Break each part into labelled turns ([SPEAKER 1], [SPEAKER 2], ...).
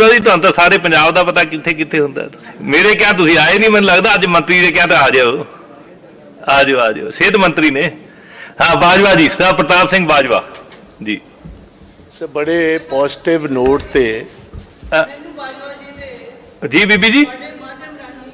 [SPEAKER 1] ਬਾਜਵਾ ਜੀ ਤੁਹਾਨੂੰ ਤਾਂ ਸਾਰੇ ਪੰਜਾਬ ਦਾ ਪਤਾ ਕਿੱਥੇ ਕਿੱਥੇ ਹੁੰਦਾ। ਮੇਰੇ ਕਿਹਾ ਤੁਸੀਂ ਆਏ ਨਹੀਂ ਮੈਨੂੰ ਲੱਗਦਾ ਅੱਜ ਮੰਤਰੀ ਨੇ ਕਿਹਾ ਤਾਂ ਆ ਜਾਓ ਆ ਜਾਓ ਆ ਜਾਓ ਸਿਹਤ ਮੰਤਰੀ ਨੇ। ਹਾਂ ਬਾਜਵਾ ਜੀ ਸਰਦਾਰ ਪ੍ਰਤਾਪ ਸਿੰਘ ਬਾਜਵਾ। ਜੀ।
[SPEAKER 2] ਸੇ ਬੜੇ ਪੋਜ਼ਿਟਿਵ ਨੋਟ ਤੇ
[SPEAKER 1] ਜੀ ਬੀਬੀ ਜੀ।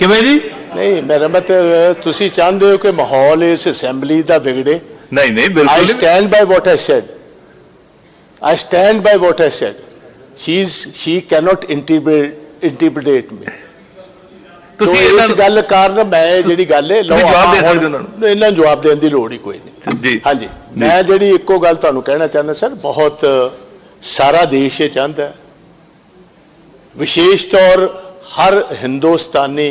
[SPEAKER 1] ਕਿਵੇਂ ਜੀ
[SPEAKER 2] ਨਹੀਂ ਮੇਰਾ ਮਤਲਬ ਤੁਸੀਂ ਚਾਹੁੰਦੇ ਹੋ ਕਿ ਮਾਹੌਲ ਇਸ ਅਸੈਂਬਲੀ ਦਾ ਵਿਗੜੇ
[SPEAKER 1] ਨਹੀਂ ਨਹੀਂ ਬਿਲਕੁਲ ਨਹੀਂ।
[SPEAKER 2] stand by what I said. I stand by what I said. She's she cannot interpret interpret me.
[SPEAKER 1] ਤੁਸੀਂ
[SPEAKER 2] ਤੁਸੀਂ
[SPEAKER 1] ਇਹਨਾਂ
[SPEAKER 2] ਇਸ
[SPEAKER 1] ਨੂੰ-
[SPEAKER 2] ਗੱਲ ਕਾਰਨ ਮੈਂ ਜਿਹੜੀ ਗੱਲ ਹੈ
[SPEAKER 1] ਤੁਸੀਂ ਜਵਾਬ ਦੇ ਸਕਦੇ ਉਹਨਾਂ
[SPEAKER 2] ਹੁਣ- ਇਹਨਾਂ ਨੂੰ ਜਵਾਬ ਦੇਣ ਦੀ ਲੋੜ ਹੀ ਕੋਈ ਨਹੀਂ
[SPEAKER 1] ਜੀ
[SPEAKER 2] ਹਾਂਜੀ ਮੈਂ ਜਿਹੜੀ ਇੱਕੋ ਗੱਲ ਤੁਹਾਨੂੰ ਕਹਿਣਾ ਚਾਹੁੰਦਾ ਸਰ ਬਹੁਤ ਸਾਰਾ ਦੇਸ਼ ਇਹ ਚਾਹੁੰਦਾ ਵਿਸ਼ੇਸ਼ ਤੌਰ ਹਰ ਹਿੰਦੁਸਤਾਨੀ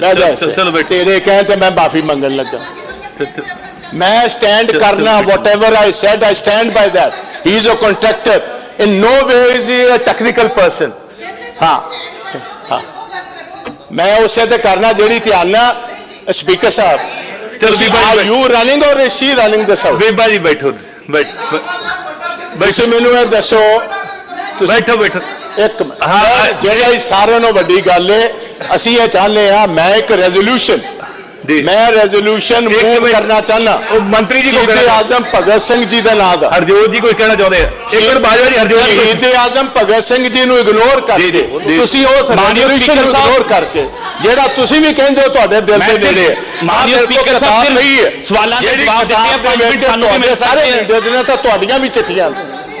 [SPEAKER 2] ਬਹਿ ਜਾ
[SPEAKER 1] ਚਲੋ, ਬੈਠੋ।
[SPEAKER 2] ਤੇਰੇ ਕਹਿਣ ਤੇ ਮੈਂ ਮਾਫੀ ਮੰਗਣ ਲੱਗਾ ਮੈਂ ਸਟੈਂਡ ਕਰਨਾ whatever I said I stand by that he is a contractor in no way is he a technical person ਹਾਂ ਹਾਂ ਮੈਂ ਉਸੇ ਤੇ ਕਰਨਾ ਜਿਹੜੀ ਧਿਆਨ ਨਾਲ ਸਪੀਕਰ ਸਾਹਿਬ ਤੁਸੀਂ
[SPEAKER 1] ਬੈਠੋ।
[SPEAKER 2] you running or is she running this house
[SPEAKER 1] ਬੀਬਾ ਜੀ ਬੈਠੋ ਬੈਠ
[SPEAKER 2] ਤੁਸੀਂ ਮੈਨੂੰ ਇਹ ਦੱਸੋ
[SPEAKER 1] ਬੈਠੋ ਬੈਠੋ
[SPEAKER 2] ਇੱਕ ਮਿੰਟ
[SPEAKER 1] ਹਾਂ, ਹਾਂ।
[SPEAKER 2] ਜਿਹੜੀ ਸਾਰਿਆਂ ਨੂੰ ਵੱਡੀ ਗੱਲ ਹੈ ਅਸੀਂ ਇਹ ਚਾਹੁੰਦੇ ਆ ਮੈਂ ਇੱਕ ਰੈਜ਼ੋਲੂਸ਼ਨ
[SPEAKER 1] ਜੀ
[SPEAKER 2] ਮੈਂ ਰੈਜ਼ੋਲੂਸ਼ਨ ਮੂਵ। ਕਰਨਾ ਚਾਹੁੰਦਾ
[SPEAKER 1] ਉਹ ਮੰਤਰੀ ਜੀ ਕੋ
[SPEAKER 2] ਸ਼ਹੀਦ
[SPEAKER 1] ਕਹਿਣਾ
[SPEAKER 2] ਆਜ਼ਮ ਭਗਤ ਸਿੰਘ ਜੀ ਦਾ ਨਾਮ ਦਾ
[SPEAKER 1] ਹਰਜੋਤ ਜੀ ਕੋਈ ਕਹਿਣਾ ਚਾਹੁੰਦੇ ਆ ਇੱਕ ਮਿੰਟ ਬਾਜਵਾ ਜੀ ਹਰਜੋਤ ਜੀ
[SPEAKER 2] ਸ਼ਹੀਦ ਆਜ਼ਮ ਭਗਤ ਸਿੰਘ ਜੀ ਨੂੰ ਇਗਨੋਰ ਕਰਕੇ
[SPEAKER 1] ਜੀ।
[SPEAKER 2] ਤੁਸੀਂ ਉਸ ਰੈਜ਼ੋਲੂਸ਼ਨ। ਇਗਨੋਰ ਕਰਕੇ ਜਿਹੜਾ ਤੁਸੀਂ ਵੀ ਕਹਿੰਦੇ ਹੋ ਤੁਹਾਡੇ ਦਿਲ ਦੇ ਨੇੜੇ ਹੈ।
[SPEAKER 3] ਮਾਨਯੋਗ
[SPEAKER 2] ਮੇਰੇ
[SPEAKER 3] ਸਪੀਕਰ ਸਾਹਿਬ
[SPEAKER 2] ਨਹੀਂ ਹੈ
[SPEAKER 3] ਸਵਾਲਾਂ ਦੇ ਜਵਾਬ ਦਿੱਤੇ ਆ, ਮਿੰਟ ਸਾਨੂੰ
[SPEAKER 2] ਤੁਹਾਡੇ ਸਾਰੇ। ਲੀਡਰਸ ਨੇ ਤਾਂ ਤੁਹਾਡੀਆਂ ਵੀ ਚਿੱਠੀਆਂ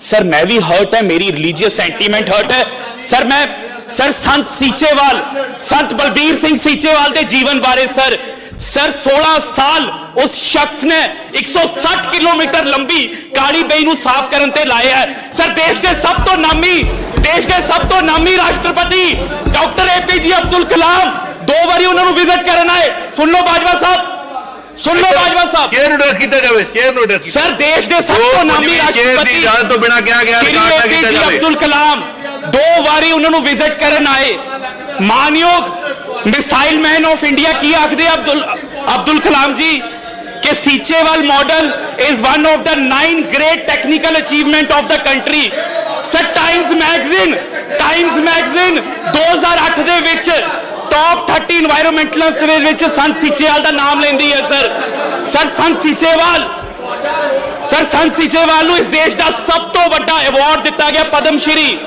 [SPEAKER 3] ਸਰ ਮੈਂ ਵੀ ਹਰਟ ਹੈ ਮੇਰੀ ਰਿਲੀਜੀਅਸ ਸੈਂਟੀਮੈਂਟ ਹਰਟ ਹੈ ਸਰ ਮੈਂ ਸਰ ਸੰਤ ਸੀਚੇਵਾਲ ਸੰਤ ਬਲਬੀਰ ਸਿੰਘ ਸੀਚੇਵਾਲ ਦੇ ਜੀਵਨ ਬਾਰੇ ਸਰ ਸਰ 16 ਸਾਲ ਉਸ ਸ਼ਖਸ ਨੇ 160 ਕਿਲੋਮੀਟਰ ਲੰਬੀ ਕਾਲੀ ਬੇਈ ਨੂੰ ਸਾਫ਼ ਕਰਨ ਤੇ ਲਾਇਆ ਹੈ ਸਰ ਦੇਸ਼ ਦੇ ਸਭ ਤੋਂ ਨਾਮੀ ਦੇਸ਼ ਦੇ ਸਭ ਤੋਂ ਨਾਮੀ ਰਾਸ਼ਟਰਪਤੀ ਡਾਕਟਰ ਏਪੀਜੀ ਅਬਦੁਲ ਕਲਾਮ ਦੋ ਵਾਰੀ ਉਹਨਾਂ ਨੂੰ ਵਿਜ਼ਿਟ ਕਰਨ ਆਏ ਸੁਣ ਲਓ ਬਾਜਵਾ ਸਾਹਿਬ ਸੁਣ ਲਓ ਬਾਜਵਾ ਸਾਹਿਬ।
[SPEAKER 1] ਚੇਅਰ ਨੂੰ ਐਡਰੈਸ ਕੀਤਾ ਜਾਵੇ ਚੇਅਰ ਨੂੰ ਐਡਰੈਸ
[SPEAKER 3] ਸਰ ਦੇਸ਼ ਦੇ ਸਭ ਤੋਂ ਨਾਮੀ ਰਾਸ਼ਟਰਪਤੀ
[SPEAKER 1] ਇਜਾਜ਼ਤ ਤੋਂ ਬਿਨਾ ਕਿਹਾ ਗਿਆ ਰਿਕਾਰਡ ਨਾ ਕੀਤਾ ਜਾਵੇ?
[SPEAKER 3] ਅਬਦੁਲ ਕਲਾਮ ਦੋ ਵਾਰੀ ਉਹਨਾਂ ਨੂੰ ਵਿਜ਼ਿਟ ਕਰਨ ਆਏ। ਮਾਨਯੋਗ ਮਿਸਾਈਲ ਮੈਨ ਆਫ ਇੰਡੀਆ ਕੀ ਆਖਦੇ ਅਬਦੁਲ ਅਬਦੁਲ ਕਲਾਮ ਜੀ? ਕਿ Seechewal model is one of the nine great technical achievement of the country sir Times magazine Times magazine 2008 ਦੇ ਵਿੱਚ ਟੌਪ 30 এনवायरमेंटਲਿਸਟ ਦੇ ਵਿੱਚ ਸੰਤ ਸੀਚੇਵਾਲ ਦਾ ਨਾਮ ਲੈਂਦੀ ਹੈ sir sir Sant Seechewal. Sir Sant Seechewal ਨੂੰ ਇਸ ਦੇਸ਼ ਦਾ ਸਭ ਤੋਂ ਵੱਡਾ ਅਵਾਰਡ ਦਿੱਤਾ ਗਿਆ ਪਦਮ ਸ਼੍ਰੀ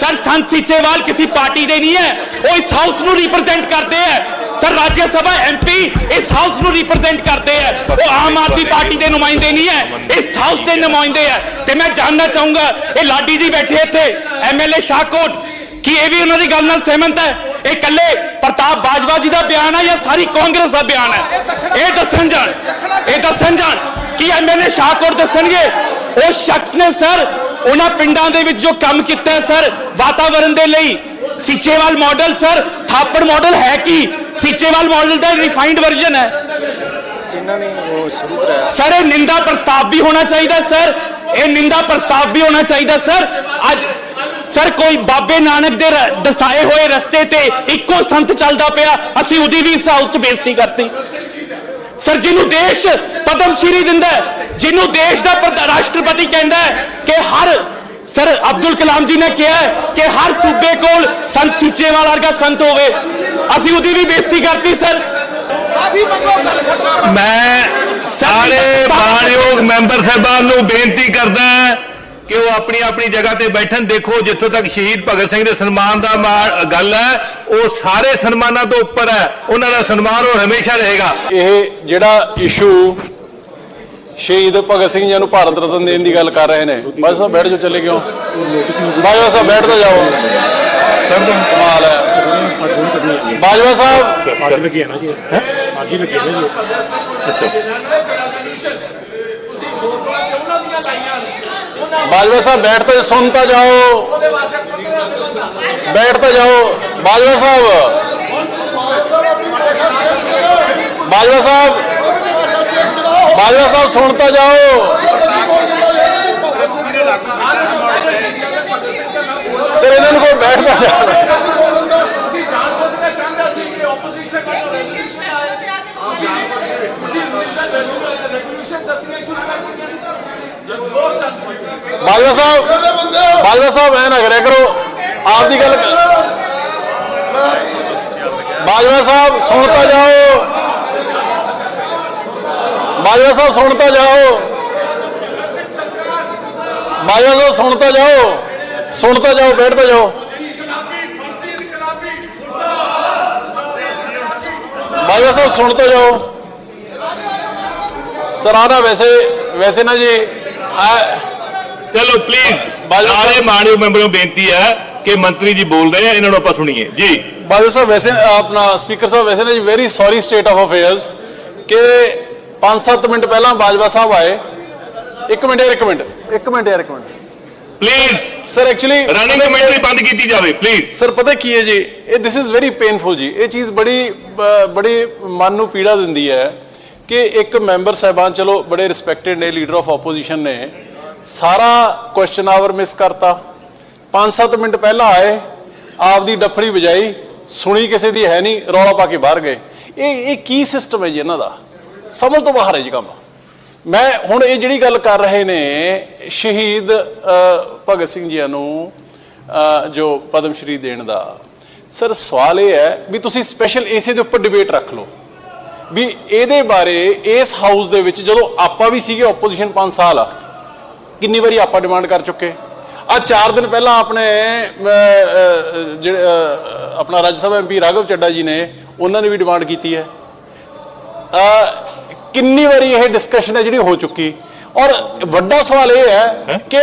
[SPEAKER 3] ਸਰ ਸੰਤ ਸੀਚੇਵਾਲ ਕਿਸੇ ਪਾਰਟੀ ਦੇ ਨਹੀਂ ਹੈ। ਉਹ ਇਸ ਹਾਊਸ ਨੂੰ ਰਿਪਰੈਜ਼ੈਂਟ ਕਰਦੇ ਹੈ। ਸਰ ਰਾਜ ਸਭਾ ਐਮਪੀ ਇਸ ਹਾਊਸ ਨੂੰ ਰਿਪਰੈਜ਼ੈਂਟ ਕਰਦੇ ਹੈ। ਉਹ ਆਮ ਆਦਮੀ ਪਾਰਟੀ ਦੇ ਨੁਮਾਇੰਦੇ ਨਹੀਂ ਹੈ। ਇਸ ਹਾਊਸ ਦੇ ਨੁਮਾਇੰਦੇ ਹੈ। ਤੇ ਮੈਂ ਜਾਣਨਾ ਚਾਹੂੰਗਾ, ਇਹ ਲਾਡੀ ਜੀ ਬੈਠੇ ਇੱਥੇ ਐਮਐਲਏ ਸ਼ਾਹਕੋਟ। ਕੀ ਇਹ ਵੀ ਉਹਨਾਂ ਦੀ ਗੱਲ ਨਾਲ ਸਹਿਮਤ ਹੈ? ਇਹ ਇਕੱਲੇ ਪ੍ਰਤਾਪ ਬਾਜਵਾ ਜੀ ਦਾ ਬਿਆਨ ਹੈ ਜਾਂ ਸਾਰੀ ਕਾਂਗਰਸ ਦਾ ਬਿਆਨ ਹੈ? ਇਹ ਦੱਸਣ ਜਾਣ। ਇਹ ਦੱਸਣ ਜਾਣ। ਕੀ ਐਮਐਲਏ ਸ਼ਾਹਕੋਟ ਦੱਸਣਗੇ। ਉਹ ਸ਼ਖਸ ਨੇ ਸਰ ਉਹਨਾਂ ਪਿੰਡਾਂ ਦੇ ਵਿੱਚ ਜੋ ਕੰਮ ਕੀਤਾ ਹੈ ਸਰ ਵਾਤਾਵਰਣ ਦੇ ਲਈ। Seechewal model sir Thapar model ਹੈ ਕੀ? ਸੀਚੇਵਾਲ ਮਾਡਲ ਦਾ ਰਿਫਾਈਨਡ ਵਰਜ਼ਨ ਹੈ। ਸਰ ਇਹ ਨਿੰਦਾ ਪ੍ਰਸਤਾਵ ਵੀ ਹੋਣਾ ਚਾਹੀਦਾ ਸਰ। ਇਹ ਨਿੰਦਾ ਪ੍ਰਸਤਾਵ ਵੀ ਹੋਣਾ ਚਾਹੀਦਾ ਸਰ। ਅੱਜ ਸਰ ਕੋਈ ਬਾਬੇ ਨਾਨਕ ਦੇ ਦਸਾਏ ਹੋਏ ਰਸਤੇ ਤੇ ਇੱਕੋ ਸੰਤ ਚੱਲਦਾ ਪਿਆ ਅਸੀਂ ਉਹਦੀ ਵੀ ਹਾਊਸ 'ਚ ਬੇਇੱਜ਼ਤੀ ਕਰਤੀ। ਸਰ ਜਿਹਨੂੰ ਦੇਸ਼ ਪਦਮ ਸ਼੍ਰੀ ਦਿੰਦਾ ਜਿਹਨੂੰ ਦੇਸ਼ ਦਾ ਰਾਸ਼ਟਰਪਤੀ ਕਹਿੰਦਾ ਕਿ ਹਰ ਸਰ ਅਬਦੁਲ ਕਲਾਮ ਜੀ ਨੇ ਕਿਹਾ ਕਿ ਹਰ ਸੂਬੇ ਕੋਲ ਸੰਤ ਸੀਚੇਵਾਲ ਵਰਗਾ ਸੰਤ ਹੋਵੇ। ਅਸੀਂ ਉਹਦੀ ਵੀ ਬੇਇੱਜ਼ਤੀ ਕਰਤੀ ਸਰ।
[SPEAKER 1] ਮੈਂ ਸਾਰੇ ਮਾਨਯੋਗ ਮੈਂਬਰ ਸਾਹਿਬਾਨ ਨੂੰ ਬੇਨਤੀ ਕਰਦਾ ਕਿ ਉਹ ਆਪਣੀ ਆਪਣੀ ਜਗ੍ਹਾ ਤੇ ਬੈਠਣ। ਦੇਖੋ ਜਿੱਥੋਂ ਤੱਕ ਸ਼ਹੀਦ ਭਗਤ ਸਿੰਘ ਦੇ ਸਨਮਾਨ ਦਾ ਗੱਲ ਹੈ ਉਹ ਸਾਰੇ ਸਨਮਾਨਾਂ ਤੋਂ ਉੱਪਰ ਹੈ। ਉਹਨਾਂ ਦਾ ਸਨਮਾਨ ਉਹ ਹਮੇਸ਼ਾ ਰਹੇਗਾ।
[SPEAKER 4] ਇਹ ਜਿਹੜਾ ਇਸ਼ੂ ਸ਼ਹੀਦ ਭਗਤ ਸਿੰਘ ਜੀ ਨੂੰ ਭਾਰਤ ਰਤਨ ਦੇਣ ਦੀ ਗੱਲ ਕਰ ਰਹੇ ਨੇ। ਬਾਜਵਾ ਸਾਹਿਬ ਬੈਠ ਜਾਓ ਚੱਲੇ ਕਿਉਂ? ਬਾਜਵਾ ਸਾਹਿਬ ਬੈਠ ਤਾਂ ਜਾਓ। ਸਭ ਕਮਾਲ ਹੈ। ਬਾਜਵਾ ਸਾਹਿਬ
[SPEAKER 5] ਅੱਜ ਲੱਗੀ ਹੈ ਨਾ ਜੀ। ਅੱਜ ਲੱਗੀ ਹੈ ਨਾ ਜੀ।
[SPEAKER 4] ਬਾਜਵਾ ਸਾਹਿਬ, ਬੈਠ ਤਾਂ ਸੁਣ ਤਾਂ ਜਾਓ। ਬੈਠ ਤਾਂ ਜਾਓ। ਬਾਜਵਾ ਸਾਹਿਬ। ਬਾਜਵਾ ਸਾਹਿਬ। ਬਾਜਵਾ ਸਾਹਿਬ, ਸੁਣ ਤਾਂ ਜਾਓ। ਸਰ ਇਹਨਾਂ ਨੂੰ ਕੋਈ ਬੈਠ ਤਾਂ ਜਾਓ ਬਾਜਵਾ ਸਾਹਿਬ ਬਾਜਵਾ ਸਾਹਿਬ ਐ ਨਾ ਕਰਿਆ ਕਰੋ ਆਪ ਦੀ ਗੱਲ ਬਾਜਵਾ ਸਾਹਿਬ ਸੁਣਤਾ ਜਾਓ। ਬਾਜਵਾ ਸਾਹਿਬ, ਸੁਣ ਤਾਂ ਜਾਓ। ਬਾਜਵਾ ਸਾਹਿਬ, ਸੁਣ ਤਾਂ ਜਾਓ। ਸੁਣ ਤਾਂ ਜਾਓ, ਬੈਠ ਤਾਂ ਜਾਓ। ਬਾਜਵਾ ਸਾਹਿਬ, ਸੁਣ ਤਾਂ ਜਾਓ। ਸਰਾਣਾ ਵੈਸੇ ਵੈਸੇ ਨਾ ਜੀ ਆ
[SPEAKER 1] ਚਲੋ ਪਲੀਜ਼ ਸਾਰੇ ਮਾਨਯੋਗ ਮੈਂਬਰਾਂ ਨੂੰ ਬੇਨਤੀ ਹੈ ਕਿ ਮੰਤਰੀ ਜੀ ਬੋਲ ਰਹੇ ਆ ਇਹਨਾਂ ਨੂੰ ਆਪਾਂ ਸੁਣੀਏ। ਜੀ।
[SPEAKER 4] ਬਾਜਵਾ ਸਾਹਿਬ ਵੈਸੇ ਆਪਣਾ ਸਪੀਕਰ ਸਾਹਿਬ ਵੈਸੇ ਨਾ ਜੀ very sorry state of affairs ਕਿ 5-7 ਮਿੰਟ ਪਹਿਲਾਂ ਬਾਜਵਾ ਸਾਹਿਬ ਆਏ। ਇੱਕ ਮਿੰਟ ਯਾਰ ਇੱਕ ਮਿੰਟ। ਇੱਕ ਮਿੰਟ ਯਾਰ ਇੱਕ minute.
[SPEAKER 1] Please
[SPEAKER 4] sir actually
[SPEAKER 1] running commentary ਬੰਦ ਕੀਤੀ ਜਾਵੇ ਪਲੀਜ਼
[SPEAKER 4] ਸਰ ਪਤਾ ਕੀ ਹੈ ਜੀ? ਇਹ ਦਿਸ ਇਜ਼ ਵੈਰੀ ਪੇਨਫੁਲ ਜੀ। ਇਹ ਚੀਜ਼ ਬੜੀ ਬੜੀ ਮਨ ਨੂੰ ਪੀੜਾ ਦਿੰਦੀ ਹੈ ਕਿ ਇੱਕ ਮੈਂਬਰ ਸਾਹਿਬਾਨ ਚਲੋ ਬੜੇ ਰਿਸਪੈਕਟਡ ਨੇ ਲੀਡਰ ਆਫ ਆਪੋਜੀਸ਼ਨ ਨੇ ਸਾਰਾ ਕੁਐਸਚਨ ਆਵਰ ਮਿਸ ਕਰਤਾ। 5-7 ਮਿੰਟ ਪਹਿਲਾਂ ਆਏ, ਆਪਦੀ ਡੱਫੜੀ ਵਜਾਈ, ਸੁਣੀ ਕਿਸੇ ਦੀ ਹੈ ਨਹੀਂ, ਰੌਲਾ ਪਾ ਕੇ ਬਾਹਰ ਗਏ। ਇਹ ਇਹ ਕੀ ਸਿਸਟਮ ਹੈ ਜੀ ਇਹਨਾਂ ਦਾ? ਸਮਝ ਤੋਂ ਬਾਹਰ ਹੈ ਜੀ ਕੰਮ। ਮੈਂ ਹੁਣ ਇਹ ਜਿਹੜੀ ਗੱਲ ਕਰ ਰਹੇ ਨੇ, ਸ਼ਹੀਦ ਭਗਤ ਸਿੰਘ ਜੀ ਨੂੰ ਜੋ ਪਦਮ ਸ਼੍ਰੀ ਦੇਣ ਦਾ। ਸਰ, ਸਵਾਲ ਇਹ ਹੈ ਵੀ ਤੁਸੀਂ ਸਪੈਸ਼ਲ ਇਸੇ ਦੇ ਉੱਪਰ ਡਿਬੇਟ ਰੱਖ ਲਓ। ਵੀ ਇਹਦੇ ਬਾਰੇ, ਇਸ ਹਾਊਸ ਦੇ ਵਿੱਚ ਜਦੋਂ ਆਪਾਂ ਵੀ ਸੀਗੇ ਆਪੋਜੀਸ਼ਨ 5 ਸਾਲ ਆ ਕਿੰਨੀ ਵਾਰੀ ਆਪਾਂ ਡਿਮਾਂਡ ਕਰ ਚੁੱਕੇ? ਆ 4 ਦਿਨ ਪਹਿਲਾਂ ਆਪਣੇ ਜਿਹੜੇ ਆਪਣਾ ਰਾਜ ਸਭਾ ਐਮਪੀ ਰਾਘਵ ਚੱਡਾ ਜੀ ਨੇ ਉਹਨਾਂ ਨੇ ਵੀ ਡਿਮਾਂਡ ਕੀਤੀ ਹੈ। ਕਿੰਨੀ ਵਾਰੀ ਇਹ ਡਿਸਕਸ਼ਨ ਹੈ ਜਿਹੜੀ ਹੋ ਚੁੱਕੀ? ਔਰ ਵੱਡਾ ਸਵਾਲ ਇਹ ਹੈ ਕਿ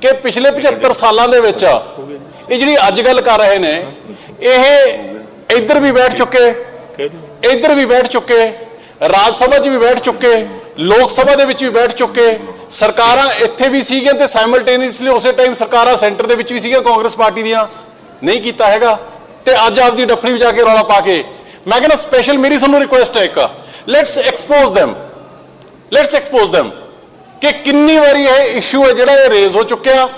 [SPEAKER 4] ਕਿ ਪਿਛਲੇ 75 ਸਾਲਾਂ ਦੇ ਵਿੱਚ ਇਹ ਜਿਹੜੀ ਅੱਜ ਗੱਲ ਕਰ ਰਹੇ ਨੇ ਇਹ ਇੱਧਰ ਵੀ ਬੈਠ ਚੁੱਕੇ ਇੱਧਰ ਵੀ ਬੈਠ ਚੁੱਕੇ ਰਾਜ ਸਭਾ 'ਚ ਵੀ ਬੈਠ ਚੁੱਕੇ ਲੋਕ ਸਭਾ ਦੇ ਵਿੱਚ ਵੀ ਬੈਠ ਚੁੱਕੇ ਸਰਕਾਰਾਂ ਇੱਥੇ ਵੀ ਸੀਗੀਆਂ ਤੇ ਸਾਈਮਲਟੇਨੀਅਸਲੀ ਉਸੇ ਟਾਈਮ ਸਰਕਾਰਾਂ ਸੈਂਟਰ ਦੇ ਵਿੱਚ ਵੀ ਸੀਗੀਆਂ, ਕਾਂਗਰਸ ਪਾਰਟੀ ਦੀਆਂ। ਨਹੀਂ ਕੀਤਾ ਹੈਗਾ। ਤੇ ਅੱਜ ਆਪਦੀ ਡੱਫੜੀ ਵਿੱਚ ਜਾ ਕੇ ਰੌਲਾ ਪਾ ਕੇ। ਮੈਂ ਕਹਿੰਦਾ ਸਪੈਸ਼ਲ ਮੇਰੀ ਤੁਹਾਨੂੰ ਰਿਕੁਐਸਟ ਹੈ ਇੱਕ। Let's expose them let's expose them ਕਿ ਕਿੰਨੀ ਵਾਰੀ ਇਹ ਇਸ਼ੂ ਹੈ ਜਿਹੜਾ ਇਹ ਰੇਜ਼ ਹੋ ਚੁੱਕਿਆ।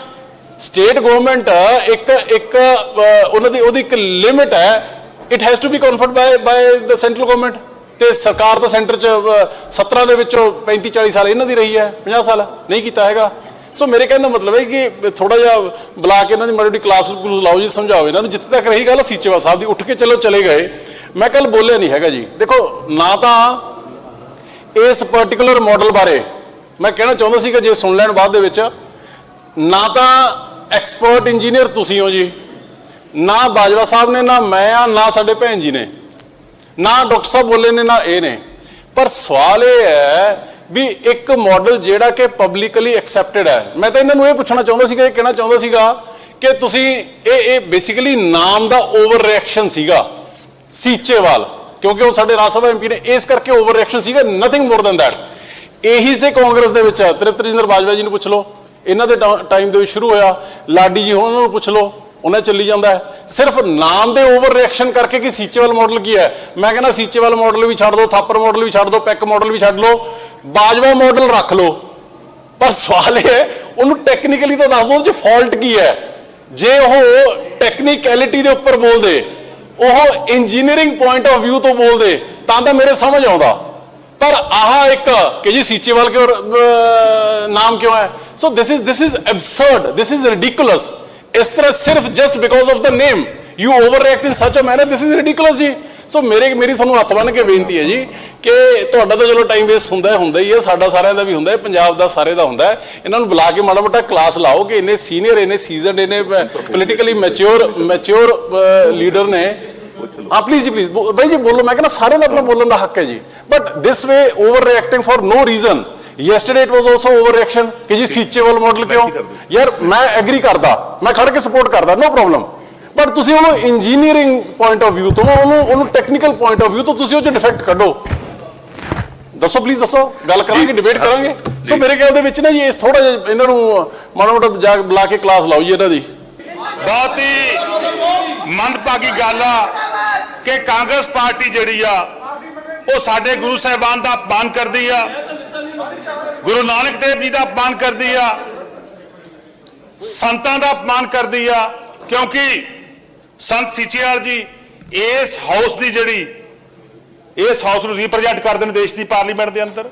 [SPEAKER 4] ਸਟੇਟ ਗਵਰਨਮੈਂਟ ਇੱਕ ਇੱਕ ਉਹਨਾਂ ਦੀ ਉਹਦੀ ਇੱਕ ਲਿਮਿਟ ਹੈ। It has to be conferred by by the central government ਤੇ ਸਰਕਾਰ ਤਾਂ ਸੈਂਟਰ ਚ ਅਹ, 17 ਦੇ ਵਿੱਚੋਂ 35 40 ਸਾਲ ਇਹਨਾਂ ਦੀ ਰਹੀ ਹੈ 50 ਸਾਲ ਨਹੀਂ ਕੀਤਾ ਹੈਗਾ। ਸੋ ਮੇਰੇ ਕਹਿਣ ਦਾ ਮਤਲਬ ਹੈ ਕਿ ਥੋੜਾ ਜਿਹਾ ਬੁਲਾ ਕੇ ਇਹਨਾਂ ਦੀ ਮਾੜੀ ਕਲਾਸ ਲਾਓ ਜੀ ਸਮਝਾਓ ਇਹਨਾਂ ਨੂੰ। ਜਿੱਥੇ ਤੱਕ ਰਹੀ ਗੱਲ ਸੀਚੇਵਾ ਸਾਹਿਬ ਦੀ ਉੱਠ ਕੇ ਚਲੋ ਚਲੇ ਗਏ। ਮੈਂ ਕੱਲ ਬੋਲਿਆ ਨਹੀਂ ਹੈਗਾ ਜੀ। ਦੇਖੋ ਨਾ ਤਾਂ ਇਸ ਪਾਰਟਿਕੂਲਰ ਮਾਡਲ ਬਾਰੇ ਮੈਂ ਕਹਿਣਾ ਚਾਹੁੰਦਾ ਸੀ ਕਿ ਜੇ ਸੁਣ ਲੈਣ ਬਾਅਦ ਦੇ ਵਿੱਚ ਨਾ ਤਾਂ ਐਕਸਪਰਟ ਇੰਜੀਨੀਅਰ ਤੁਸੀਂ ਹੋ ਜੀ। ਨਾ ਬਾਜਵਾ ਸਾਹਿਬ ਨੇ ਨਾ ਮੈਂ ਆ ਨਾ ਸਾਡੇ ਭੈਣ ਜੀ ਨੇ। ਨਾ ਡਾਕਟਰ ਸਾਹਿਬ ਬੋਲੇ ਨੇ, ਨਾ ਇਹ ਨੇ। ਪਰ ਸਵਾਲ ਇਹ ਹੈ ਵੀ ਇੱਕ ਮਾਡਲ ਜਿਹੜਾ ਕਿ ਪਬਲਿਕਲੀ ਐਕਸੈਪਟਡ ਹੈ। ਮੈਂ ਤਾਂ ਇਹਨਾਂ ਨੂੰ ਇਹ ਪੁੱਛਣਾ ਚਾਹੁੰਦਾ ਸੀਗਾ, ਇਹ ਕਹਿਣਾ ਚਾਹੁੰਦਾ ਸੀਗਾ ਕਿ ਤੁਸੀਂ ਇਹ ਇਹ ਬੇਸਿਕਲੀ ਨਾਮ ਦਾ ਓਵਰ ਰਿਐਕਸ਼ਨ ਸੀਗਾ, ਸੀਚੇਵਾਲ, ਕਿਉਂਕਿ ਉਹ ਸਾਡੇ ਰਾਜ ਸਭਾ ਐਮਪੀ ਨੇ, ਇਸ ਕਰਕੇ ਓਵਰ ਰਿਐਕਸ਼ਨ ਸੀਗਾ ਨਥਿੰਗ ਮੋਰ ਦੈਨ ਦੈਟ ਇਹੀ ਸੇ ਕਾਂਗਰਸ ਦੇ ਵਿੱਚ। ਤ੍ਰਿਪਤ ਰਜਿੰਦਰ ਬਾਜਵਾ ਜੀ ਨੂੰ ਪੁੱਛ ਲਓ। ਇਹਨਾਂ ਦੇ ਟਾਈਮ ਦੇ ਵਿੱਚ ਸ਼ੁਰੂ ਹੋਇਆ। ਲਾਡੀ ਜੀ ਉਹਨਾਂ ਨੂੰ ਪੁੱਛ ਲਓ। ਉਹਨਾਂ ਚੱਲੀ ਜਾਂਦਾ ਹੈ। ਸਿਰਫ ਨਾਮ ਦੇ ਓਵਰ ਰਿਐਕਸ਼ਨ ਕਰਕੇ ਕਿ ਸੀਚੇਵਾਲ ਮਾਡਲ ਕੀ ਹੈ? ਮੈਂ ਕਹਿੰਦਾ ਸੀਚੇਵਾਲ ਮਾਡਲ ਵੀ ਛੱਡ ਦਿਓ ਥਾਪਰ ਮਾਡਲ ਵੀ ਛੱਡ ਦਿਓ ਪੈਕ ਮਾਡਲ ਵੀ ਛੱਡ ਲਓ, ਬਾਜਵਾ ਮਾਡਲ ਰੱਖ ਲਓ। ਪਰ ਸਵਾਲ ਇਹ ਹੈ, ਉਹਨੂੰ ਟੈਕਨੀਕਲੀ ਤਾਂ ਦੱਸ ਦਿਓ ਉਹਦੇ ਫਾਲਟ ਕੀ ਹੈ। ਜੇ ਉਹ ਟੈਕਨੀਕੈਲਿਟੀ ਦੇ ਉੱਪਰ ਬੋਲਦੇ, ਉਹ ਇੰਜੀਨੀਅਰਿੰਗ ਪੁਆਇੰਟ ਆਫ View ਤੋਂ ਬੋਲਦੇ, ਤਾਂ ਤਾਂ ਮੇਰੇ ਸਮਝ ਆਉਂਦਾ। ਪਰ ਆਹ ਇੱਕ ਕਿ ਜੀ ਸੀਚੇਵਾਲ ਕਿਉਂ ਨਾਮ ਕਿਉਂ ਹੈ? So this is this is absurd this is ridiculous ਇਸ ਤਰ੍ਹਾਂ ਸਿਰਫ just because of the name you over in such a manner this is ਰਿਡਿਕੂਲਸ ਜੀ ਸੋ ਮੇਰੇ ਮੇਰੀ ਤੁਹਾਨੂੰ ਹੱਥ ਬੰਨ ਕੇ ਬੇਨਤੀ ਹੈ ਜੀ ਕਿ ਤੁਹਾਡਾ ਤਾਂ ਚਲੋ ਟਾਈਮ ਵੇਸਟ ਹੁੰਦਾ ਹੁੰਦਾ ਹੀ ਹੈ ਸਾਡਾ ਸਾਰਿਆਂ ਦਾ ਵੀ ਹੁੰਦਾ ਹੈ ਪੰਜਾਬ ਦਾ ਸਾਰੇ ਦਾ ਹੁੰਦਾ ਹੈ ਇਹਨਾਂ ਨੂੰ ਬੁਲਾ ਕੇ ਮਾੜਾ ਮੋਟਾ ਕਲਾਸ ਲਾਓ ਕਿ ਇੰਨੇ ਸੀਨੀਅਰ ਇੰਨੇ ਸੀਜ਼ਨਡ ਇੰਨੇ ਪੋਲੀਟੀਕਲੀ ਮੈਚੁਰ ਮੈਚੁਰ ਲੀਡਰ ਨੇ ਹਾਂ ਪਲੀਜ਼ ਜੀ ਪਲੀਜ਼ ਬਾਈ ਜੀ ਬੋਲੋ ਮੈਂ ਕਹਿੰਦਾ ਸਾਰਿਆਂ ਦਾ ਆਪਣਾ ਬੋਲਣ ਦਾ ਹੱਕ ਹੈ ਜੀ but this way over reacting for no reason yesterday it was also over reaction ਕਿ ਜੀ ਸੀਚੇਵਲ ਮਾਡਲ ਕਿਉਂ? ਯਾਰ ਮੈਂ ਐਗਰੀ ਕਰਦਾ। ਮੈਂ ਖੜ ਕੇ ਸਪੋਰਟ ਕਰਦਾ ਨੋ ਪ੍ਰੋਬਲਮ ਬਟ ਤੁਸੀਂ ਉਹਨੂੰ ਇੰਜੀਨੀਅਰਿੰਗ ਪੁਆਇੰਟ ਆਫ View ਤੋਂ ਉਹਨੂੰ ਉਹਨੂੰ ਟੈਕਨੀਕਲ ਪੁਆਇੰਟ ਆਫ View ਤੋਂ ਤੁਸੀਂ ਉਹ ਚ ਡਿਫੈਕਟ ਕੱਢੋ। ਦੱਸੋ ਪਲੀਜ਼ ਦੱਸੋ। ਗੱਲ ਕਰਾਂਗੇ ਡਿਬੇਟ ਕਰਾਂਗੇ। ਸੋ ਮੇਰੇ ਖਿਆਲ ਦੇ ਵਿੱਚ ਨਾ ਜੀ ਇਸ ਥੋੜਾ ਜਿਹਾ ਇਹਨਾਂ ਨੂੰ ਮਾੜਾ ਮੋਟਾ ਜਾ ਬੁਲਾ ਕੇ ਕਲਾਸ ਲਾਓ ਜੀ ਇਹਨਾਂ ਦੀ।
[SPEAKER 6] ਬਹੁਤ ਹੀ ਮੰਦਭਾਗੀ ਗੱਲ ਆ ਕਿ ਕਾਂਗਰਸ ਪਾਰਟੀ ਜਿਹੜੀ ਆ ਉਹ ਸਾਡੇ ਗੁਰੂ ਸਾਹਿਬਾਨ ਦਾ ਅਪਮਾਨ ਕਰਦੀ ਆ। ਗੁਰੂ ਨਾਨਕ ਦੇਵ ਜੀ ਦਾ ਅਪਮਾਨ ਕਰਦੀ ਆ, ਸੰਤਾਂ ਦਾ ਅਪਮਾਨ ਕਰਦੀ ਆ, ਕਿਉਂਕਿ ਸੰਤ ਸੀਚੇਵਾਲ ਜੀ ਇਸ ਹਾਊਸ ਦੀ ਜਿਹੜੀ, ਇਸ ਹਾਊਸ ਨੂੰ ਰਿਪਰੈਜ਼ੈਂਟ ਕਰਦੇ ਨੇ ਦੇਸ਼ ਦੀ ਪਾਰਲੀਮੈਂਟ ਦੇ ਅੰਦਰ,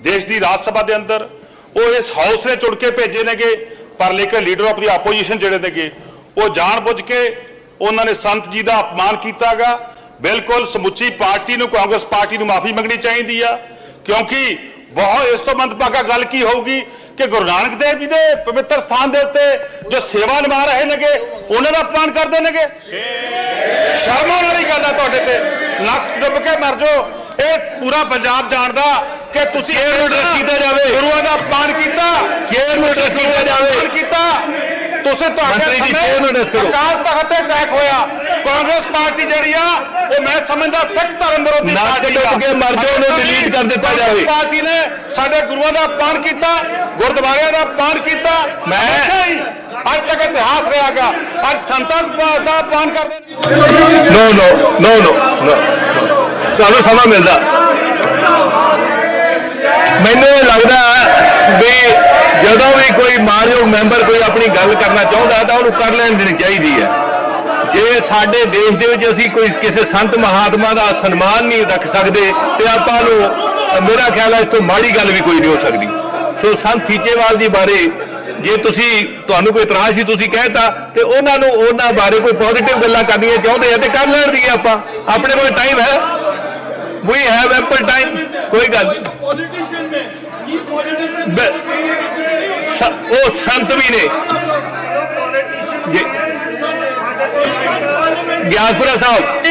[SPEAKER 6] ਦੇਸ਼ ਦੀ ਰਾਜ ਸਭਾ ਦੇ ਅੰਦਰ। ਉਹ ਇਸ ਹਾਊਸ ਨੇ ਚੁਣ ਕੇ ਭੇਜੇ ਨੇਗੇ, ਪਰ ਲੇਕਿਨ ਲੀਡਰ ਆਫ ਦੀ ਆਪੋਜੀਸ਼ਨ ਜਿਹੜੇ ਨੇਗੇ, ਉਹ ਜਾਣ ਬੁੱਝ ਕੇ ਉਹਨਾਂ ਨੇ ਸੰਤ ਜੀ ਦਾ ਅਪਮਾਨ ਕੀਤਾਗਾ ਬਿਲਕੁਲ ਸਮੁੱਚੀ ਪਾਰਟੀ ਨੂੰ, ਕਾਂਗਰਸ ਪਾਰਟੀ ਨੂੰ ਮਾਫੀ ਮੰਗਣੀ ਚਾਹੀਦੀ ਆ, ਕਿਉਂਕਿ ਬਹੁਤ ਇਸ ਤੋਂ ਮੰਦਭਾਗਾ ਗੱਲ ਕੀ ਹੋਊਗੀ ਕਿ ਗੁਰੂ ਨਾਨਕ ਦੇਵ ਜੀ ਦੇ ਪਵਿੱਤਰ ਸਥਾਨ ਦੇ ਉੱਤੇ ਜੋ ਸੇਵਾ ਨਿਭਾ ਰਹੇ ਨੇਗੇ ਉਹਨਾਂ ਦਾ ਅਪਮਾਨ ਕਰਦੇ ਨੇਗੇ ਸ਼ਰਮ ਆਉਣ ਵਾਲੀ ਗੱਲ ਆ ਤੁਹਾਡੇ ਤੇ ਨੱਕ ਡੁੱਬ ਕੇ ਮਰ ਜਾਓ ਇਹ ਪੂਰਾ ਪੰਜਾਬ ਜਾਣਦਾ ਕਿ ਤੁਸੀਂ
[SPEAKER 1] ਛੇ ਮਿੰਟ ਕੀਤਾ ਜਾਵੇ।
[SPEAKER 6] ਗੁਰੂਆਂ ਦਾ ਅਪਮਾਨ ਕੀਤਾ
[SPEAKER 1] ਮਿੰਟ
[SPEAKER 6] ਤੁਸੀਂ
[SPEAKER 1] ਕੀਤਾ ਜਾਵੇ।
[SPEAKER 6] ਕੀਤਾ ਤੁਸੀਂ ਤੁਹਾਡੇ
[SPEAKER 1] ਮੰਤਰੀ ਜੀ, ਕਰੋ।
[SPEAKER 6] ਅਕਾਲ ਤਖਤ ਤੇ ਅਟੈਕ ਹੋਇਆ ਕਾਂਗਰਸ ਪਾਰਟੀ ਜਿਹੜੀ ਆ ਉਹ ਮੈਂ ਸਮਝਦਾ ਸਿੱਖ ਧਰਮ ਵਿਰੋਧੀ ਪਾਰਟੀ
[SPEAKER 1] ਡੁੱਬ
[SPEAKER 6] ਆ।
[SPEAKER 1] ਕੇ ਮਰ ਜਾਓ, ਉਹਨੂੰ delete ਕਰ ਦਿੱਤਾ ਜਾਵੇ।
[SPEAKER 6] ਪਾਰਟੀ ਨੇ ਸਾਡੇ ਗੁਰੂਆਂ ਦਾ ਅਪਮਾਨ ਕੀਤਾ ਗੁਰਦੁਆਰਿਆਂ ਦਾ ਅਪਮਾਨ ਕੀਤਾ।
[SPEAKER 1] ਮੈਂ-
[SPEAKER 6] ਅੱਜ ਤੱਕ ਇਤਿਹਾਸ ਰਿਹਾਗਾ ਅੱਜ ਸੰਤਾਂ ਦਾ ਅਪਮਾਨ ਕਰਦੇ
[SPEAKER 1] ਨੋ। ਨੋ ਨੋ ਨੋ ਨੋ ਤੁਹਾਨੂੰ ਸਮਾਂ ਮਿਲਦਾ। ਮੈਨੂੰ ਲੱਗਦਾ ਵੀ ਜਦੋਂ ਵੀ ਕੋਈ ਮਾਨਯੋਗ ਮੈਂਬਰ ਕੋਈ ਆਪਣੀ ਗੱਲ ਕਰਨਾ ਚਾਹੁੰਦਾ ਤਾਂ ਉਹਨੂੰ ਕਰ ਲੈਣ ਦੇਣੀ ਚਾਹੀਦੀ ਹੈ। ਜੇ ਸਾਡੇ ਦੇਸ਼ ਦੇ ਵਿੱਚ ਅਸੀਂ ਕੋਈ ਕਿਸੇ ਸੰਤ ਮਹਾਤਮਾ ਦਾ ਸਨਮਾਨ ਨਹੀਂ ਰੱਖ ਸਕਦੇ ਤੇ ਆਪਾਂ ਨੂੰ ਮੇਰਾ ਖਿਆਲ ਹੈ ਇਸ ਤੋਂ ਮਾੜੀ ਗੱਲ ਵੀ ਕੋਈ ਨਹੀਂ ਹੋ ਸਕਦੀ। ਸੋ ਸੰਤ ਸੀਚੇਵਾਲ ਜੀ ਬਾਰੇ ਜੇ ਤੁਸੀਂ ਤੁਹਾਨੂੰ ਕੋਈ ਇਤਰਾਜ਼ ਸੀ ਤੁਸੀਂ ਕਹਿਤਾ ਤੇ ਉਹਨਾਂ ਨੂੰ ਉਹਨਾਂ ਬਾਰੇ ਕੋਈ ਪੋਜ਼ਿਟਿਵ ਗੱਲਾਂ ਕਰਨੀਆਂ ਚਾਹੁੰਦੇ ਆ ਤੇ ਕਰ ਲੈਣ ਦੀ ਆਪਾਂ। ਆਪਣੇ ਕੋਲ ਟਾਈਮ ਹੈ। ਵੀ ਹੈਵ ਐਪਲ ਟਾਈਮ ਕੋਈ ਗੱਲ ਸ- ਉਹ ਸੰਤ ਵੀ ਨੇ। ਜੇ- ਗਿਆਨਪੁਰਾ ਸਾਹਿਬ।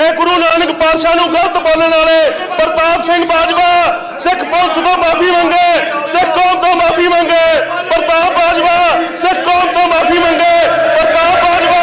[SPEAKER 6] ਇਹ ਗੁਰੂ ਨਾਨਕ ਪਾਤਸ਼ਾਹ ਨੂੰ ਗਲਤ ਬੋਲਣ ਵਾਲੇ ਪ੍ਰਤਾਪ ਸਿੰਘ ਬਾਜਵਾ, ਸਿੱਖ ਪੰਥ ਤੋਂ ਮਾਫੀ ਮੰਗੇ, ਸਿੱਖ ਕੌਮ ਤੋਂ ਮਾਫੀ ਮੰਗੇ, ਪ੍ਰਤਾਪ ਬਾਜਵਾ, ਸਿੱਖ ਕੌਮ ਤੋਂ ਮਾਫੀ ਮੰਗੇ, ਪ੍ਰਤਾਪ ਬਾਜਵਾ